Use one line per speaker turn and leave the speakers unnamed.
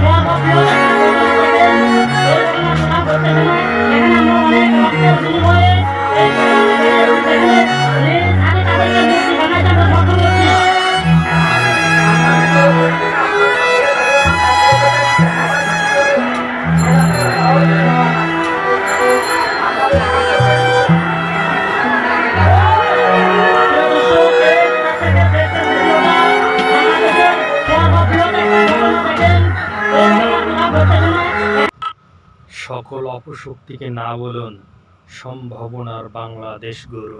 Vamos, a সকল অপশক্তিকে না বলুন সম্ভাবনার বাংলাদেশ গড়ুন।